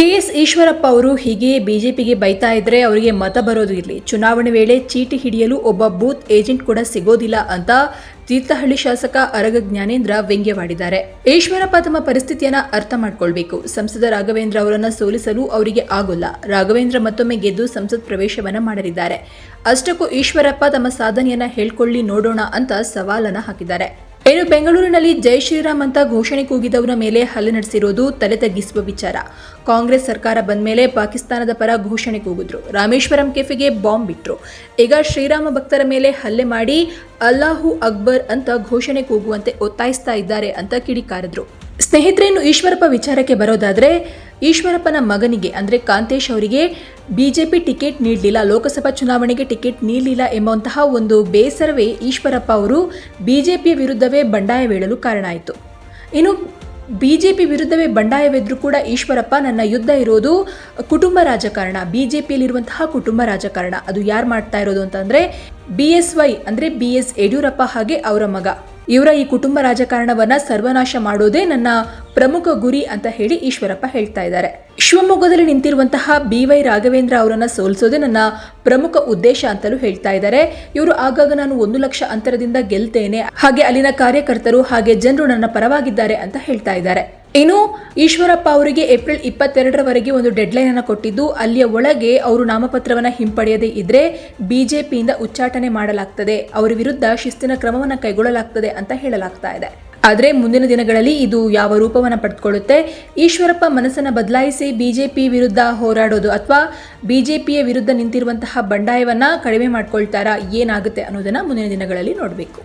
KS Eshwarappa ಅವರು ಹೀಗೆ ಬಿಜೆಪಿಗೆ ಬೈತಾ ಇದ್ರೆ ಅವರಿಗೆ ಮತ ಬರೋದು ಇರಲಿ. ಚುನಾವಣೆ ವೇಳೆ ಚೀಟಿ ಹಿಡಿಯಲು ಒಬ್ಬ ಬೂತ್ ಏಜೆಂಟ್ ಕೂಡ ಸಿಗೋದಿಲ್ಲ ಅಂತ ತೀರ್ಥಹಳ್ಳಿ ಶಾಸಕ ಅರಗ ಜ್ಞಾನೇಂದ್ರ ವ್ಯಂಗ್ಯವಾಡಿದ್ದಾರೆ. ಈಶ್ವರಪ್ಪ ತಮ್ಮ ಪರಿಸ್ಥಿತಿಯನ್ನ ಅರ್ಥ ಮಾಡಿಕೊಳ್ಬೇಕು. ಸಂಸದ ರಾಘವೇಂದ್ರ ಅವರನ್ನ ಸೋಲಿಸಲು ಅವರಿಗೆ ಆಗೋಲ್ಲ. ರಾಘವೇಂದ್ರ ಮತ್ತೊಮ್ಮೆ ಗೆದ್ದು ಸಂಸತ್ ಪ್ರವೇಶವನ್ನ ಮಾಡಲಿದ್ದಾರೆ. ಅಷ್ಟಕ್ಕೂ ಈಶ್ವರಪ್ಪ ತಮ್ಮ ಸಾಧನೆಯನ್ನ ಹೇಳ್ಕೊಳ್ಳಿ ನೋಡೋಣ ಅಂತ ಸವಾಲನ್ನ ಹಾಕಿದ್ದಾರೆ. ಇನ್ನು ಬೆಂಗಳೂರಿನಲ್ಲಿ ಜೈ ಶ್ರೀರಾಮ್ ಅಂತ ಘೋಷಣೆ ಕೂಗಿದವರ ಮೇಲೆ ಹಲ್ಲೆ ನಡೆಸಿರೋದು ತಲೆ ತಗ್ಗಿಸುವ ವಿಚಾರ. ಕಾಂಗ್ರೆಸ್ ಸರ್ಕಾರ ಬಂದ ಮೇಲೆ ಪಾಕಿಸ್ತಾನದ ಪರ ಘೋಷಣೆ ಕೂಗಿದ್ರು. ರಾಮೇಶ್ವರಂ ಕೆಫೆಗೆ ಬಾಂಬ್ ಬಿಟ್ಟರು ಈಗ ಶ್ರೀರಾಮ ಭಕ್ತರ ಮೇಲೆ ಹಲ್ಲೆ ಮಾಡಿ ಅಲ್ಲಾಹು ಅಕ್ಬರ್ ಅಂತ ಘೋಷಣೆ ಕೂಗುವಂತೆ ಒತ್ತಾಯಿಸ್ತಾ ಇದ್ದಾರೆ ಅಂತ ಕಿಡಿಕಾರಿದ್ರು. ಸ್ನೇಹಿತರೆ ಇನ್ನು ಈಶ್ವರಪ್ಪ ವಿಚಾರಕ್ಕೆ ಬರೋದಾದರೆ, ಈಶ್ವರಪ್ಪನ ಮಗನಿಗೆ, ಅಂದರೆ ಕಾಂತೇಶ್ ಅವರಿಗೆ ಬಿಜೆಪಿ ಟಿಕೆಟ್ ನೀಡಲಿಲ್ಲ, ಲೋಕಸಭಾ ಚುನಾವಣೆಗೆ ಟಿಕೆಟ್ ನೀಡಲಿಲ್ಲ ಎಂಬಂತಹ ಒಂದು ಬೇಸರವೇ ಈಶ್ವರಪ್ಪ ಅವರು ಬಿಜೆಪಿಯ ವಿರುದ್ಧವೇ ಬಂಡಾಯವೇಳಲು ಕಾರಣ ಆಯಿತು. ಇನ್ನು ಬಿಜೆಪಿ ವಿರುದ್ಧವೇ ಬಂಡಾಯವೆದ್ರೂ ಕೂಡ ಈಶ್ವರಪ್ಪ ನನ್ನ ಯುದ್ಧ ಇರೋದು ಕುಟುಂಬ ರಾಜಕಾರಣ, ಬಿಜೆಪಿಯಲ್ಲಿರುವಂತಹ ಕುಟುಂಬ ರಾಜಕಾರಣ. ಅದು ಯಾರು ಮಾಡ್ತಾ ಇರೋದು ಅಂತಂದರೆ, ಬಿ ಎಸ್ ವೈ, ಅಂದರೆ ಬಿ ಎಸ್ ಯಡಿಯೂರಪ್ಪ ಹಾಗೆ ಅವರ ಮಗ. ಇವರ ಈ ಕುಟುಂಬ ರಾಜಕಾರಣವನ್ನ ಸರ್ವನಾಶ ಮಾಡೋದೇ ನನ್ನ ಪ್ರಮುಖ ಗುರಿ ಅಂತ ಹೇಳಿ ಈಶ್ವರಪ್ಪ ಹೇಳ್ತಾ ಇದ್ದಾರೆ. ಶಿವಮೊಗ್ಗದಲ್ಲಿ ನಿಂತಿರುವಂತಹ ಬಿ ವೈ ರಾಘವೇಂದ್ರ ಅವರನ್ನ ಸೋಲಿಸೋದೇ ನನ್ನ ಪ್ರಮುಖ ಉದ್ದೇಶ ಅಂತಲೂ ಹೇಳ್ತಾ ಇದ್ದಾರೆ. ಇವರು ಆಗಾಗ ನಾನು ಒಂದು ಲಕ್ಷ ಅಂತರದಿಂದ ಗೆಲ್ತೇನೆ. ಹಾಗೆ ಅಲ್ಲಿನ ಕಾರ್ಯಕರ್ತರು ಹಾಗೆ ಜನರು ನನ್ನ ಪರವಾಗಿದ್ದಾರೆ ಅಂತ ಹೇಳ್ತಾ ಇದ್ದಾರೆ. ಇನ್ನು ಈಶ್ವರಪ್ಪ ಅವರಿಗೆ ಏಪ್ರಿಲ್ ಇಪ್ಪತ್ತೆರಡರವರೆಗೆ ಒಂದು ಡೆಡ್ಲೈನ್ ಅನ್ನು ಕೊಟ್ಟಿದ್ದು, ಅಲ್ಲಿಯ ಒಳಗೆ ಅವರು ನಾಮಪತ್ರವನ್ನ ಹಿಂಪಡೆಯದೇ ಇದ್ರೆ ಬಿಜೆಪಿಯಿಂದ ಉಚ್ಚಾಟನೆ ಮಾಡಲಾಗ್ತದೆ. ಅವರ ವಿರುದ್ಧ ಶಿಸ್ತಿನ ಕ್ರಮವನ್ನು ಕೈಗೊಳ್ಳಲಾಗ್ತದೆ ಅಂತ ಹೇಳಲಾಗ್ತಾ ಇದೆ. ಆದರೆ ಮುಂದಿನ ದಿನಗಳಲ್ಲಿ ಇದು ಯಾವ ರೂಪವನ್ನು ಪಡೆದುಕೊಳ್ಳುತ್ತೆ ಈಶ್ವರಪ್ಪ ಮನಸ್ಸನ್ನು ಬದಲಾಯಿಸಿ ಬಿಜೆಪಿ ವಿರುದ್ಧ ಹೋರಾಡೋದು ಅಥವಾ ಬಿಜೆಪಿಯ ವಿರುದ್ಧ ನಿಂತಿರುವಂತಹ ಬಂಡಾಯವನ್ನು ಕಡಿಮೆ ಮಾಡ್ಕೊಳ್ತಾರಾ ಏನಾಗುತ್ತೆ ಅನ್ನೋದನ್ನು ಮುಂದಿನ ದಿನಗಳಲ್ಲಿ ನೋಡಬೇಕು.